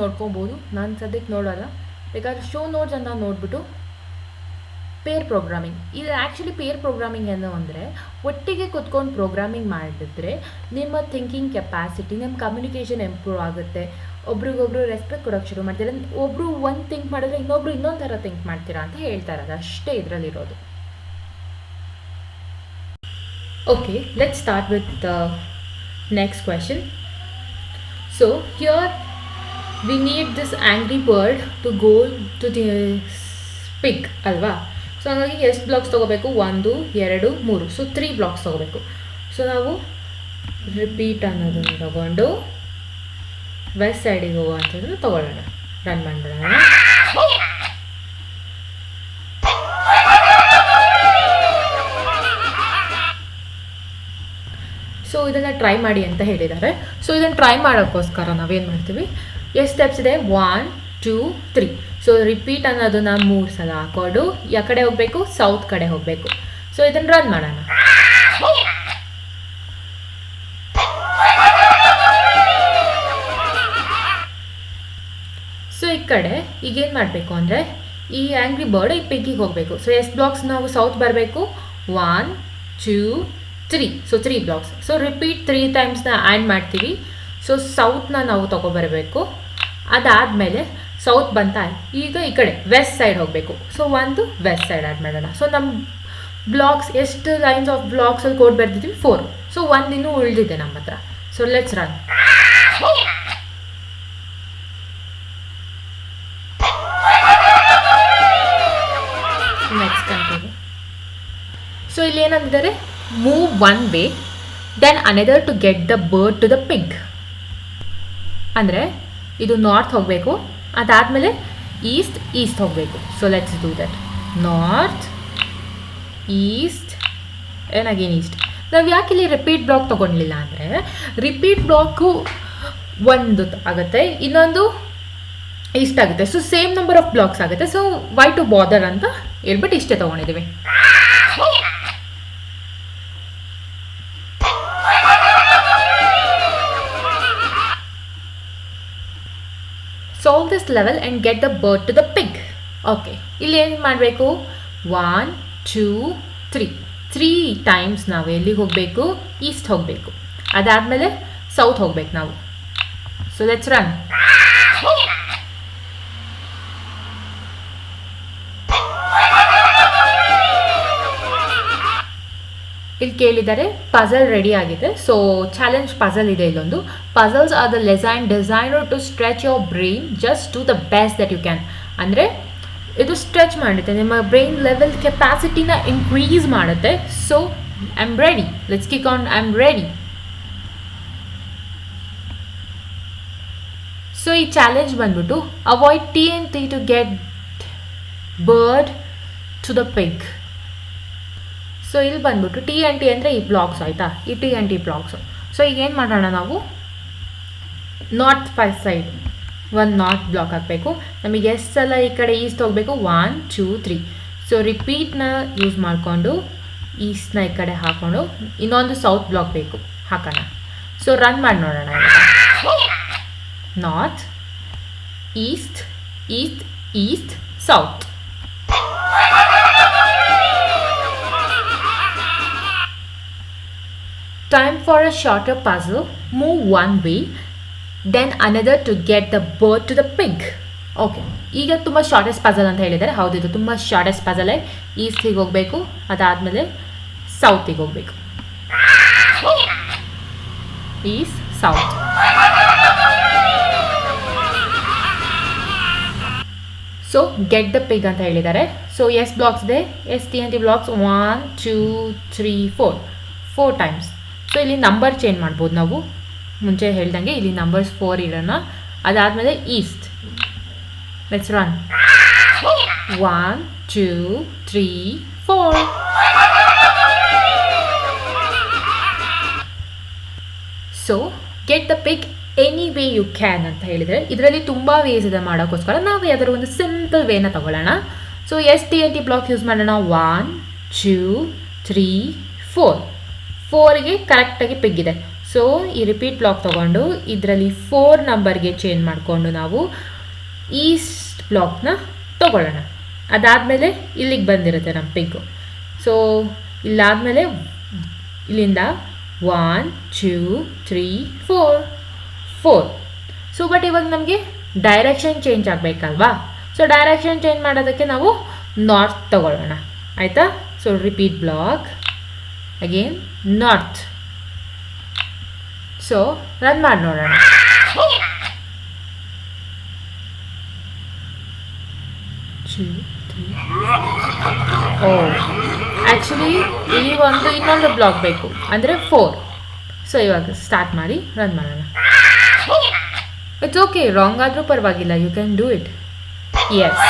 ನೋಡ್ಕೊಬೋದು. ನಾನು ಸದ್ಯಕ್ಕೆ ನೋಡೋಲ್ಲ. ಬೇಕಾದ್ರೆ ಶೋ ನೋಟ್ಸ್ ಅಂತ ನೋಡಿಬಿಟ್ಟು ಪೇರ್ ಪ್ರೋಗ್ರಾಮಿಂಗ್ ಇದು ಆ್ಯಕ್ಚುಲಿ ಪೇರ್ ಪ್ರೋಗ್ರಾಮಿಂಗ್ ಏನು ಅಂದರೆ, ಒಟ್ಟಿಗೆ ಕುತ್ಕೊಂಡು ಪ್ರೋಗ್ರಾಮಿಂಗ್ ಮಾಡಿದ್ರೆ ನಿಮ್ಮ ಥಿಂಕಿಂಗ್ ಕೆಪಾಸಿಟಿ ನಿಮ್ಮ ಕಮ್ಯುನಿಕೇಷನ್ ಇಂಪ್ರೂವ್ ಆಗುತ್ತೆ. ಒಬ್ರಿಗೊಬ್ರು ರೆಸ್ಪೆಕ್ಟ್ ಕೊಡೋಕ್ಕೆ ಶುರು ಮಾಡ್ತೀರ. ಒಬ್ಬರು ಒಂದು ಥಿಂಕ್ ಮಾಡಿದ್ರೆ ಇನ್ನೊಬ್ರು ಇನ್ನೊಂದು ಥರ ಥಿಂಕ್ ಮಾಡ್ತೀರಾ ಅಂತ ಹೇಳ್ತಾ ಇರೋದು. ಅಷ್ಟೇ ಇದರಲ್ಲಿರೋದು okay let start with next question so here we need this angry bird to go to the pig ಅಲ್ವಾ? ಸೊ ಹಾಗಾಗಿ ಎಷ್ಟು ಬ್ಲಾಕ್ಸ್ ತೊಗೋಬೇಕು? ಒಂದು, ಎರಡು, ಮೂರು. ಸೊ ತ್ರೀ ಬ್ಲಾಕ್ಸ್ ತೊಗೋಬೇಕು. ಸೊ ನಾವು ರಿಪೀಟ್ ಅನ್ನೋದನ್ನು ತಗೊಂಡು ವೆಸ್ಟ್ ಸೈಡಿಗೆ ಹೋಗುವಂಥದ್ದನ್ನು ತೊಗೊಳ್ಳೋಣ. ರನ್ ಮಾಡೋಣ ಸೊ ಇದನ್ನ ಟ್ರೈ ಮಾಡಿ ಅಂತ ಹೇಳಿದ್ದಾರೆ. ಸೊ ಇದನ್ನ ಟ್ರೈ ಮಾಡೋಕ್ಕೋಸ್ಕರ ನಾವೇನು ಮಾಡ್ತೀವಿ? ಎಷ್ಟು ಸ್ಟೆಪ್ಸ್ ಇದೆ. One two three so repeat ಅನ್ನೋದನ್ನ ಮೂರು ಸಲ ಹಾಕೊಂಡು ಯಾವ ಕಡೆ ಹೋಗಬೇಕು ಸೌತ್ ಕಡೆ ಹೋಗಬೇಕು. ಸೊ ಇದನ್ನ ರನ್ ಮಾಡೋಣ. ಸೊ ಈ ಕಡೆ ಈಗೇನು ಮಾಡಬೇಕು ಅಂದರೆ, ಈ ಆ್ಯಂಗ್ರಿ ಬರ್ಡ್ ಈ ಪಿಗ್ಗಿಗೆ ಹೋಗಬೇಕು. ಸೊ ಎಷ್ಟು ಬ್ಲಾಕ್ಸ್ ನಾವು ಸೌತ್ ಬರಬೇಕು. One two three so three blocks so repeat three ಟೈಮ್ಸ್ನ add ಮಾಡ್ತೀವಿ. ಸೊ ಸೌತ್ನ ನಾವು ತೊಗೊಬರಬೇಕು. ಅದಾದಮೇಲೆ ಸೌತ್ ಬಂತ ಈಗ ಈ ಕಡೆ ವೆಸ್ಟ್ ಸೈಡ್ ಹೋಗಬೇಕು. ಸೊ ಒಂದು ವೆಸ್ಟ್ ಸೈಡ್ ಆ್ಯಡ್ ಮಾಡೋಣ. ಸೊ ನಮ್ಮ ಬ್ಲಾಕ್ಸ್ ಎಷ್ಟು ಲೈನ್ಸ್ ಆಫ್ ಬ್ಲಾಕ್ಸಲ್ಲಿ ಕೋಡ್ ಬರ್ತಿದ್ವಿ ಫೋರ್ ಸೊ ಒಂದು ಇನ್ನೂ ಉಳಿದಿದೆ ನಮ್ಮ ಹತ್ರ. So let's run next so ಇಲ್ಲಿ ಏನಂತಿದ್ದಾರೆ move one way then another to get the bird to the pig. ಅಂದರೆ ಇದು ನಾರ್ತ್ ಹೋಗಬೇಕು, ಅದಾದಮೇಲೆ ಈಸ್ಟ್ ಈಸ್ಟ್ ಹೋಗಬೇಕು. So let's do that north east ಏನಾಗೇನು east ನಾವು ಯಾಕೆ ಇಲ್ಲಿ ರಿಪೀಟ್ ಬ್ಲಾಕ್ ತೊಗೊಂಡಿಲ್ಲ ಅಂದರೆ ರಿಪೀಟ್ ಬ್ಲಾಕು ಒಂದು ಆಗುತ್ತೆ, ಇನ್ನೊಂದು ಇಷ್ಟ ಆಗುತ್ತೆ. So same number of blocks ಆಗುತ್ತೆ. ಸೊ ವೈ ಟು ಬಾದರ್ ಅಂತ ಹೇಳ್ಬಿಟ್ಟು ಇಷ್ಟೇ ತೊಗೊಂಡಿದ್ದೀವಿ solve this level and get the bird to the pig okay ಇಲ್ಲಿ ಏನು ಮಾಡಬೇಕು? One two three three times ನಾವು ಎಲ್ಲಿಗೆ ಹೋಗಬೇಕು? ಈಸ್ಟ್ ಹೋಗಬೇಕು. ಅದಾದಮೇಲೆ ಸೌತ್ ಹೋಗ್ಬೇಕು ನಾವು. ಸೊ ಲೆಟ್ಸ್ ರನ್ ಇಲ್ಲಿ ಕೇಳಿದ್ದಾರೆ ಪಜಲ್ ರೆಡಿ ಆಗಿದೆ. ಸೊ ಚಾಲೆಂಜ್ ಪಜಲ್ ಇದೆ ಇಲ್ಲೊಂದು. Puzzles are the ಲೆಸೈನ್ designer to stretch your brain just to the best that you can ಅಂದರೆ, ಇದು ಸ್ಟ್ರೆಚ್ ಮಾಡುತ್ತೆ. ನಿಮ್ಮ ಬ್ರೈನ್ ಲೆವೆಲ್ ಕೆಪಾಸಿಟಿನ ಇನ್ಕ್ರೀಸ್ ಮಾಡುತ್ತೆ. So I am ready let's kick on I am ready so ಈ challenge ಬಂದ್ಬಿಟ್ಟು avoid T N T to get bird to the pig so ಇಲ್ಲಿ ಬಂದ್ಬಿಟ್ಟು ಟಿ ಎನ್ ಟಿ ಅಂದರೆ ಈ ಬ್ಲಾಕ್ಸ್ ಆಯಿತಾ? ಈ T N T blocks so ಈಗ ಏನು ಮಾಡೋಣ ನಾವು? ನಾರ್ತ್ ಫೈವ್ ಸೈಡ್ ಒಂದು ನಾರ್ತ್ ಬ್ಲಾಕ್ ಹಾಕಬೇಕು. ನಮಗೆ ಎಷ್ಟು ಸಲ ಈ ಕಡೆ ಈಸ್ಟ್ ಹೋಗಬೇಕು. ಒನ್ ಟೂ ತ್ರೀ ಸೊ ರಿಪೀಟ್ನ ಯೂಸ್ ಮಾಡಿಕೊಂಡು ಈಸ್ಟ್ನ ಈ ಕಡೆ ಹಾಕ್ಕೊಂಡು ಇನ್ನೊಂದು ಸೌತ್ ಬ್ಲಾಕ್ ಬೇಕು. ಹಾಕೋಣ. ಸೊ ರನ್ ಮಾಡಿ ನೋಡೋಣ north east east east south Time for a shorter puzzle. Move one way, then another to get the bird to the pig. Okay ಈಗ ತುಂಬ ಶಾರ್ಟೆಸ್ಟ್ ಪಜಲ್ ಅಂತ ಹೇಳಿದ್ದಾರೆ. ಹೌದು ಇದು ತುಂಬ ಶಾರ್ಟೆಸ್ಟ್ ಪಜಲೇ ಈಸ್ಟಿಗೆ ಹೋಗಬೇಕು ಅದಾದಮೇಲೆ ಸೌತಿಗೆ ಹೋಗಬೇಕು. East south so get the pig ಅಂತ ಹೇಳಿದ್ದಾರೆ. ಸೊ ಎಸ್ ಬ್ಲಾಕ್ಸ್ ಇದೆ. S T N T blocks one two three four four times so ಇಲ್ಲಿ ನಂಬರ್ ಚೇಂಜ್ ಮಾಡ್ಬೋದು ನಾವು. ಮುಂಚೆ ಹೇಳ್ದಂಗೆ ಇಲ್ಲಿ ನಂಬರ್ಸ್ ಫೋರ್ ಇಡೋಣ ಅದಾದಮೇಲೆ east let's run one two three four so get the pig any way you can ಅಂತ ಹೇಳಿದರೆ, ಇದರಲ್ಲಿ ತುಂಬ ವೇಸ್ ಇದೆ ಮಾಡೋಕ್ಕೋಸ್ಕರ ನಾವು ಯಾವ್ದಾದ್ರು ಒಂದು ಸಿಂಪಲ್ ವೇನ ತಗೊಳ್ಳೋಣ. So S T N T block use ಮಾಡೋಣ. ಒನ್ ಟೂ ತ್ರೀ ಫೋರ್ ಫೋರಿಗೆ ಕರೆಕ್ಟಾಗಿ ಪೆಗ್ಗಿದೆ ಸೊ ಈ ರಿಪೀಟ್ ಬ್ಲಾಕ್ ತೊಗೊಂಡು ಇದರಲ್ಲಿ ಫೋರ್ ನಂಬರ್ಗೆ ಚೇಂಜ್ ಮಾಡಿಕೊಂಡು ನಾವು ಈಸ್ಟ್ ಬ್ಲಾಕ್ನ ತೊಗೊಳ್ಳೋಣ. ಅದಾದಮೇಲೆ ಇಲ್ಲಿಗೆ ಬಂದಿರುತ್ತೆ ನಮ್ಮ ಪಿಗ್ಗು ಸೊ ಇಲ್ಲಾದಮೇಲೆ ಇಲ್ಲಿಂದ one two three four four so but ಇವಾಗ ನಮಗೆ ಡೈರೆಕ್ಷನ್ ಚೇಂಜ್ ಆಗಬೇಕಲ್ವಾ? ಸೊ ಡೈರೆಕ್ಷನ್ ಚೇಂಜ್ ಮಾಡೋದಕ್ಕೆ ನಾವು ನಾರ್ತ್ ತಗೊಳ್ಳೋಣ. ಆಯಿತಾ? So repeat block again north so run ಮಾಡಿ ನೋಡೋಣ. ಓ ಆ್ಯಕ್ಚುಲಿ ಇಲ್ಲಿ ಒಂದು ಇನ್ನೊಂದು ಬ್ಲಾಕ್ ಬೇಕು. ಅಂದರೆ ಫೋರ್ ಸೊ ಇವಾಗ ಸ್ಟಾರ್ಟ್ ಮಾಡಿ ರನ್ ಮಾಡೋಣ. ಇಟ್ಸ್ ಓಕೆ ರಾಂಗ್ ಆದರೂ ಪರವಾಗಿಲ್ಲ. You can do it yes